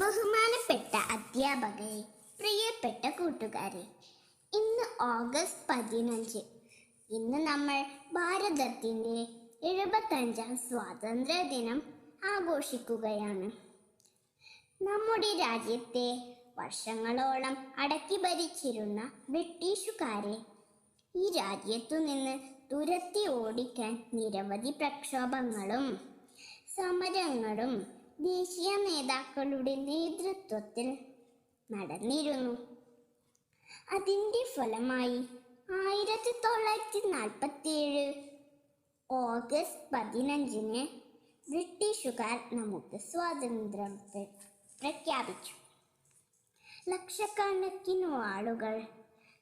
ബഹുമാനപ്പെട്ട അധ്യാപകരെ പ്രിയപ്പെട്ട കൂട്ടുകാരെ ഇന്ന് ഓഗസ്റ്റ് പതിനഞ്ച്. ഇന്ന് നമ്മൾ ഭാരതത്തിന്റെ എഴുപത്തഞ്ചാം സ്വാതന്ത്ര്യ ദിനം ആഘോഷിക്കുകയാണ്. നമ്മുടെ രാജ്യത്തെ വർഷങ്ങളോളം അടക്കി ഭരിച്ചിരുന്ന ബ്രിട്ടീഷുകാരെ ഈ രാജ്യത്തു നിന്ന് തുരത്തി ഓടിക്കാൻ നിരവധി പ്രക്ഷോഭങ്ങളും സമരങ്ങളും ദേശീയ നേതാക്കളുടെ നേതൃത്വത്തിൽ നടന്നിരുന്നു. അതിന്റെ ഫലമായി ആയിരത്തി തൊള്ളായിരത്തി നാൽപ്പത്തിയേഴ് ഓഗസ്റ്റ് പതിനഞ്ചിന് ബ്രിട്ടീഷുകാർ നമുക്ക് സ്വാതന്ത്ര്യം പ്രഖ്യാപിച്ചു. ലക്ഷക്കണക്കിന് ആളുകൾ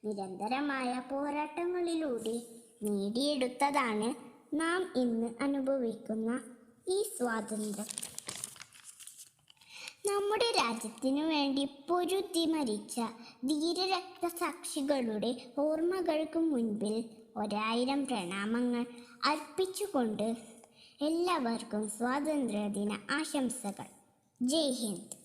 നിരന്തരമായ പോരാട്ടങ്ങളിലൂടെ നേടിയെടുത്തതാണ് നാം ഇന്ന് അനുഭവിക്കുന്ന ഈ സ്വാതന്ത്ര്യം. നമ്മുടെ രാജ്യത്തിനു വേണ്ടി പൊരുതി മരിച്ച ധീരരക്തസാക്ഷികളുടെ ഓർമ്മകൾക്ക് മുൻപിൽ ഒരായിരം പ്രണാമങ്ങൾ അർപ്പിച്ചുകൊണ്ട് എല്ലാവർക്കും സ്വാതന്ത്ര്യദിന ആശംസകൾ. ജയ് ഹിന്ദ്.